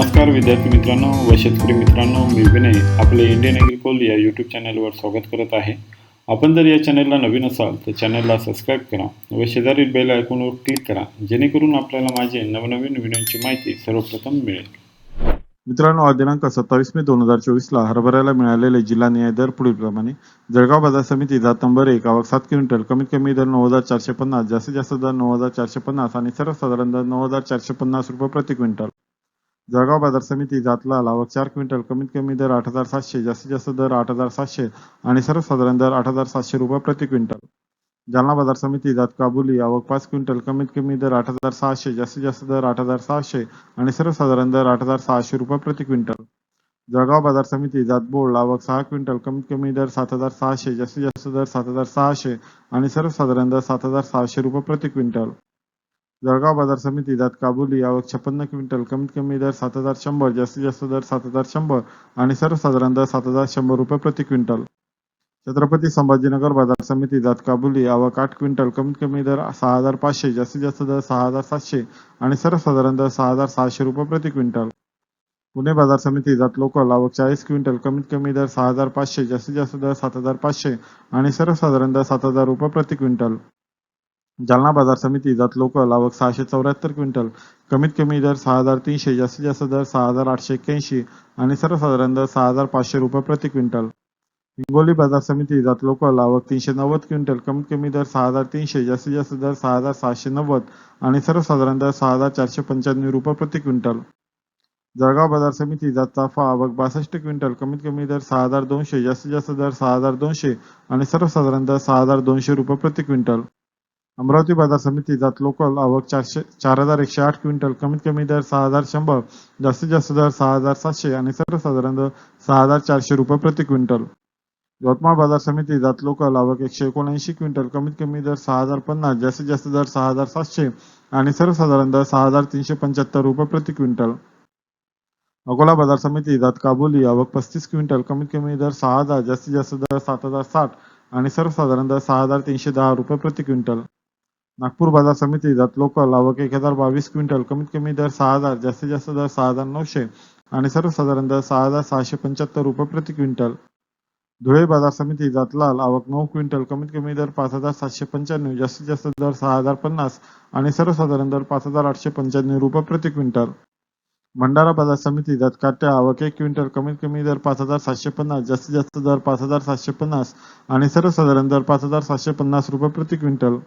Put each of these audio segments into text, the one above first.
नमस्कार विद्यार्थी मित्रांनो व शेतकरी मित्रांनो मी विनय आपले इंडियन ॲग्रिकोल या यूट्यूब चॅनलवर स्वागत करत आहे. आपण जर या चॅनलला नवीन असाल तर चॅनलला सबस्क्राईब करा व शेजारील बेल आयकॉनवर क्लिक करा जेणेकरून आपल्याला माझे नवनवीन व्हिडिओची माहिती सर्वप्रथम मिळेल. मित्रांनो आज दिनांक सत्तावीस मे दोन हजार चोवीसला हरभऱ्याला मिळालेले जिल्हा न्याय दर पुढीलप्रमाणे जळगाव बाजार समिती जात नंबर एक आवक सात क्विंटल कमीत कमी दर नऊ हजार चारशे पन्नास जास्तीत जास्त दर नऊ हजार चारशे पन्नास आणि सर्वसाधारण दर नऊ हजार चारशे पन्नास रुपये प्रति क्विंटल. जळगाव बाजार समिती जातला लावक चार क्विंटल कमीत कमी दर आठ हजार सातशे जास्तीत जास्त दर आठ हजार सातशे आणि सर्वसाधारण दर आठ हजार सातशे रुपये प्रति क्विंटल. जालना बाजार समिती जात काबुली आवक पाच क्विंटल कमीत कमी दर आठ हजार सहाशे जास्तीत जास्त दर आठ हजार सहाशे आणि सर्वसाधारण दर आठ हजार सहाशे रुपये प्रति क्विंटल. जळगाव बाजार समिती जात बोर्ड आवक सहा क्विंटल कमीत कमी दर सात हजार सहाशे जास्तीत जास्त दर सात हजार सहाशे आणि सर्वसाधारण दर सात हजार सहाशे रुपये प्रति क्विंटल. जळगाव बाजार समिती जात काबुली आवक छप्पन्न क्विंटल कमीत कमी दर सात हजार शंभर जास्तीत जास्त दर सात हजार शंभर आणि सर्वसाधारण दर सात हजार शंभर रुपये प्रति क्विंटल. छत्रपती संभाजीनगर बाजार समिती जात काबुली आवक आठ क्विंटल कमीत कमी दर सहा हजार पाचशे जास्तीत जास्त दर सहा हजार सातशे आणि सर्वसाधारण दर सहा हजार सहाशे रुपये प्रति क्विंटल. पुणे बाजार समिती जात लोकल आवक चाळीस क्विंटल कमीत कमी दर सहा हजार पाचशे जास्तीत जास्त दर सात हजार पाचशे आणि सर्वसाधारण दर सात हजार रुपये प्रति क्विंटल. जालना बाजार समिती जात लोकल आवक सहाशे चौऱ्याहत्तर क्विंटल. कमीत कमी दर सहा हजार तीनशे जास्तीत जास्त दर सहा हजार आठशे एक्क्याऐंशी आणि सर्वसाधारण दर सहा हजार पाचशे रुपये प्रति क्विंटल. हिंगोली बाजार समिती जात लोकल आवक तीनशे नव्वद क्विंटल. कमीत कमी दर सहा हजार तीनशे जास्तीत जास्त दर सहा हजार सहाशे नव्वद आणि सर्वसाधारण दर सहा हजार चारशे पंच्याण्णव रुपये प्रति क्विंटल. जळगाव बाजार समिती जात चाफा आवक बासष्ट क्विंटल. कमीत कमी दर सहा हजार दोनशे जास्तीत जास्त दर सहा हजार दोनशे आणि सर्वसाधारण दर सहा हजार दोनशे रुपये प्रति क्विंटल. अमरावती बाजार समिती जात लोकल आवक चारशे चार हजार एकशे आठ क्विंटल कमीत कमी दर सहा हजार शंभर जास्तीत जास्त दर सहा हजार सातशे आणि सर्वसाधारण दर सहा हजार चारशे रुपये प्रति क्विंटल. यवतमाळ बाजार समिती जात लोकल आवक एकशे एकोणऐंशी क्विंटल कमीत कमी दर सहा हजार पन्नास जास्तीत जास्त दर सहा हजार सातशे आणि सर्वसाधारण दर सहा हजार तीनशे पंच्याहत्तर रुपये प्रति क्विंटल. अकोला बाजार समिती जात काबुली आवक पस्तीस क्विंटल कमीत कमी दर सहा हजार जास्तीत जास्त दर सात हजार साठ आणि सर्वसाधारण दर सहा हजार तीनशे दहा रुपये प्रति क्विंटल. नागपूर बाजार समिती जात लोकल आवक एक हजार बावीस क्विंटल कमीत कमी दर सहा हजार जास्तीत जास्त दर सहा हजार नऊशे आणि सर्वसाधारण दर सहा हजार सहाशे पंच्याहत्तर रुपये प्रति क्विंटल. धुळे बाजार समिती जात लाल आवक नऊ क्विंटल कमीत कमी दर पाच हजार सातशे पंच्याण्णव जास्तीत जास्त दर सहा हजार पन्नास आणि सर्वसाधारण दर पाच हजार आठशे पंच्याण्णव रुपये प्रति क्विंटल. भंडारा बाजार समिती जात काट्या आवक एक क्विंटल कमीत कमी दर पाच हजार सातशे पन्नास जास्तीत जास्त दर पाच हजार सातशे पन्नास आणि सर्वसाधारण दर पाच हजार सातशे पन्नास रुपये प्रति क्विंटल.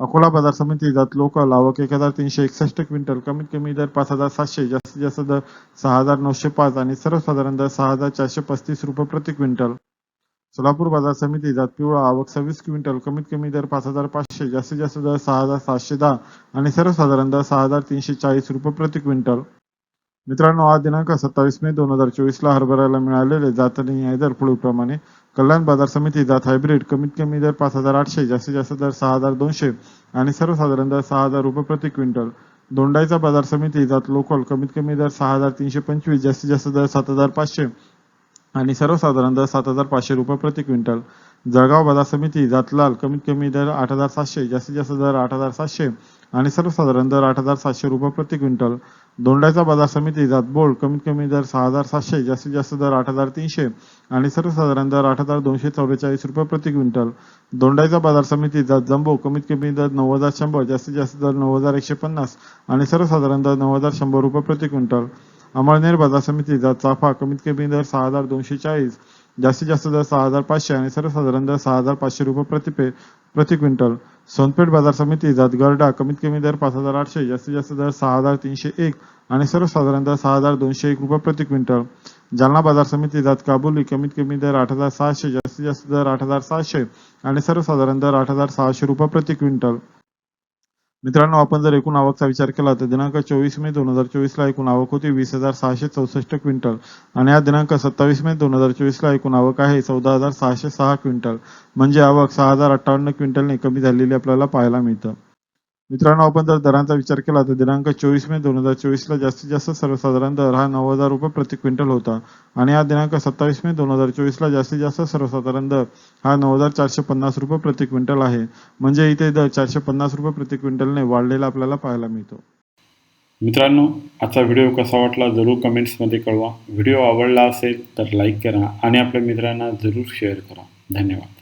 अकोला बाजार समिती जात लोकल आवक एक हजार तीनशे एकसष्ट क्विंटल कमीत कमी दर पाच हजार सातशे जास्तीत जास्त दर सहा हजार नऊशे पाच आणि सर्वसाधारण दर सहा हजार चारशे पस्तीस रुपये प्रति क्विंटल. सोलापूर बाजार समिती जात पिवळा आवक सव्वीस क्विंटल कमीत कमी दर पाच हजार पाचशे जास्तीत जास्त दर सहा हजार सातशे दहा आणि सर्वसाधारण दर सहा हजार तीनशे चाळीस रुपये प्रति क्विंटल. मित्रांनो आज दिनांक सत्तावीस मे दोन हजार चोवीसला हरभऱ्याला मिळालेले जातनी न्याय दर पुढीलप्रमाणे. कल्याण बाजार समिती जात हायब्रिड कमीत कमी दर पाच हजार आठशे जास्तीत जास्त दर सहा हजार दोनशे आणि सर्वसाधारण दर सहा हजार रुपये प्रति क्विंटल. दोंडाईचा बाजार समिती जात लोकल कमीत कमी दर सहा हजार तीनशे पंचवीस जास्तीत जास्त दर सात हजार पाचशे आणि सर्वसाधारण दर सात हजार पाचशे रुपये प्रति क्विंटल. जळगाव बाजार समिती जातलाल कमीत कमी दर आठ हजार सातशे जास्तीत जास्त दर आठ हजार सातशे आणि सर्वसाधारण दर आठ हजार सातशे रुपये प्रति क्विंटल. दोंडाईचा बाजार समिती जातबोल कमीत कमी दर सहा हजार सातशे जास्तीत जास्त दर आठ हजार तीनशे आणि सर्वसाधारण दर आठ हजार दोनशे चौवेचाळीस रुपये प्रति क्विंटल. दोंडाईचा बाजार समिती जात जम्बो कमीत कमी दर नऊ हजार शंभर जास्तीत जास्त दर नऊ हजार एकशे पन्नास आणि सर्वसाधारण दर नऊ हजार शंभर रुपये प्रति क्विंटल. अमळनेर बाजार समिती जात चाफा कमीत कमी दर सहा हजार दोनशे चाळीस जास्तीत जास्त दर सहा हजार पाचशे आणि सर्वसाधारण दर सहा हजार पाचशे रुपये प्रति पे प्रति क्विंटल. सोनपेठ बाजार समिती जात गरडा कमीत कमी दर पाच हजार आठशे जास्तीत जास्त दर सहा हजार तीनशे एक आणि सर्वसाधारण दर सहा हजार दोनशे एक रुपये प्रति क्विंटल. जालना बाजार समिती जात काबुली कमीत कमी दर आठ हजार सहाशे जास्तीत जास्त दर आठ हजार सहाशे आणि सर्वसाधारण दर आठ हजार सहाशे रुपये प्रति क्विंटल. मित्रांनो आपण जर एकूण आवकचा विचार केला तर दिनांक चोवीस मे दोन हजार चोवीसला एकूण आवक होती वीस हजार सहाशे चौसष्ट क्विंटल. आणि हा दिनांक सत्तावीस मे दोन हजार चोवीसला एकूण आवक आहे चौदा हजार सहाशे सहा क्विंटल. म्हणजे आवक सहा हजार अठ्ठावन्न क्विंटलने कमी झालेली आपल्याला पाहायला मिळतं. मित्रांनो आपण जर दरांचा विचार केला तर दिनांक चोवीस मे दोन हजार चोवीसला जास्तीत जास्त सर्वसाधारण दर हा नऊ हजार रुपये प्रति क्विंटल होता. आणि हा दिनांक सत्तावीस मे दोन हजार चोवीसला जास्तीत जास्त सर्वसाधारण दर हा नऊ हजार चारशे पन्नास रुपये प्रति क्विंटल आहे. म्हणजे इथे दर चारशे पन्नास रुपये प्रति क्विंटलने वाढलेला आपल्याला पाहायला मिळतो. मित्रांनो आजचा व्हिडिओ कसा वाटला जरूर कमेंट्समध्ये कळवा. व्हिडिओ आवडला असेल तर लाईक करा आणि आपल्या मित्रांना जरूर शेअर करा. धन्यवाद.